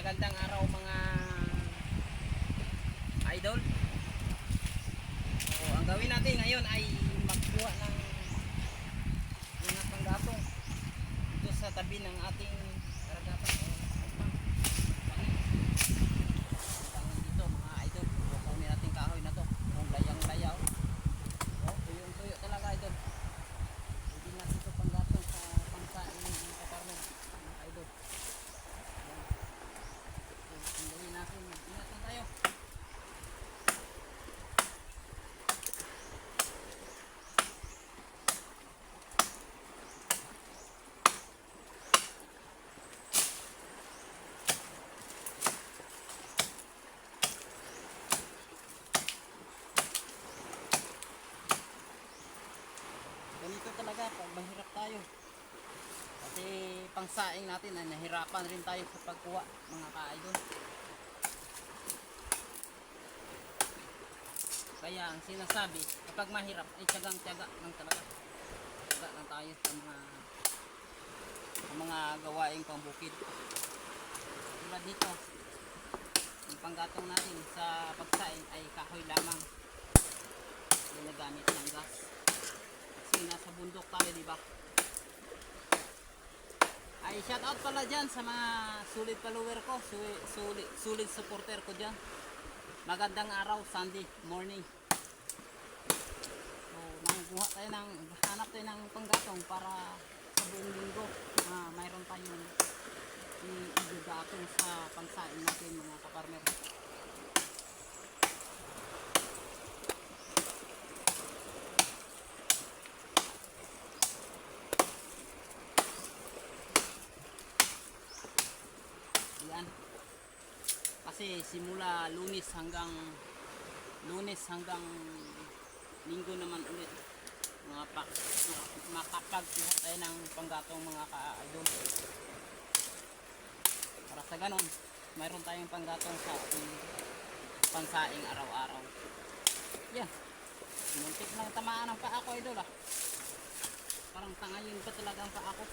Magandang araw mga idol. So, ang gawin natin ngayon ay magkuha ng mga panggatong dito sa tabi ng ating karagatan. Tangin dito mga idol. Kukunin natin kahoy na to. Kung layang-layaw. Oh, tuyong-tuyo talaga idol. Hindi natin ito panggatong sa pangsain ng kaparno mga idol. Sandali natin. Ingat lang tayo. Ganito talaga pag mahirap tayo. Kasi pangsaing natin ay nahirapan rin tayo sa pagkuha mga ka-idol. Kaya ang sinasabi, kapag mahirap ay tiyagang tiyaga lang talaga. Tiyaga lang tayo sa mga sa mga gawaing pambukid. Tulad dito, yung panggatong natin sa pagsaing ay kahoy lamang. Ginagamit ng gas. Kasi nasa bundok tayo, di ba? Ay, shout out pala dyan sa mga sulit follower ko, sulit, sulit, sulit supporter ko dyan. Magandang araw, Sunday morning. So, nangguha tayo ng, hanap tayo ng panggatong para sa buong linggo na mayroon tayong i- igagatong sa pangsain natin mga kaparmer. Yan. Kasi simula lunes hanggang lunes hanggang linggo naman ulit. Mga pak makapagkuha tayo ng panggatong mga ka-idol. Para sa ganon mayroon tayong panggatong sa pansaing araw-araw. Yan muntik lang tamaan ang paa ko idol ah. Parang tangayin pa talaga ang paa ko.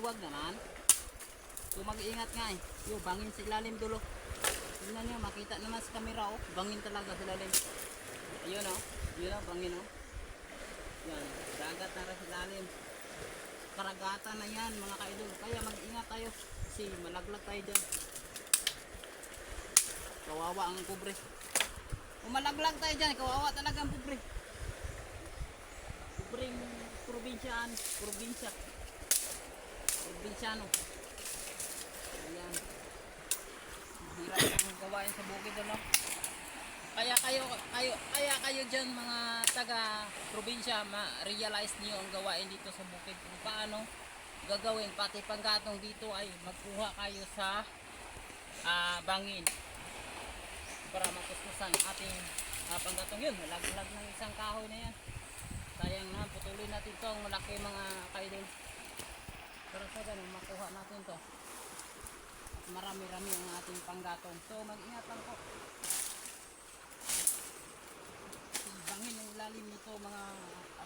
Iwag naman So mag-iingat nga eh. Yo, bangin sa ilalim dulo. Tingnan nyo, makita naman sa camera oh. Bangin talaga sa ilalim. Ayun oh. Yun oh, bangin oh. Yan, dagat na rin sa ilalim. Karagatan na yan mga kaidol. Kaya mag-ingat tayo. Kasi malaglag tayo dyan. Kawawa ang pobre. Kung malaglag tayo dyan, kawawa talaga ang pobre. Pobreng probinsyaan. Probinsya. Probinsyano. Ayan. Hirap ang gawain sa bukid ano. Kaya kayo kayo kaya kayo diyan mga taga probinsya ma-realize niyo ang gawain dito sa bukid. Kung paano gagawin pati panggatong dito ay magkuha kayo sa ah, bangin. Para matuskusan ang ating ah, panggatong. Yun malaglag ng isang kahoy na yan. Sayang na putulin natin to. Ang malaki mga kaidol. Pero sa ganun makuha natin to marami-rami ang ating panggatong. So mag-ingat lang po. Bangin ang ilalim nito mga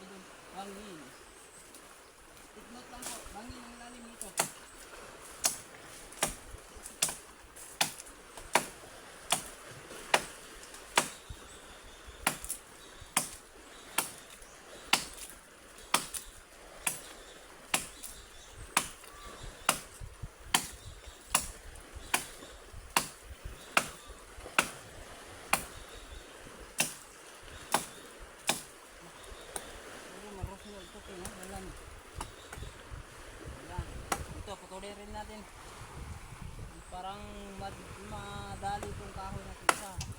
idol. Bangin. Take note lang po. Bangin ang ilalim nito. Ito putulin rin natin. Parang mad madali itong kahoy na isa. Ilalim. Wala putulin sa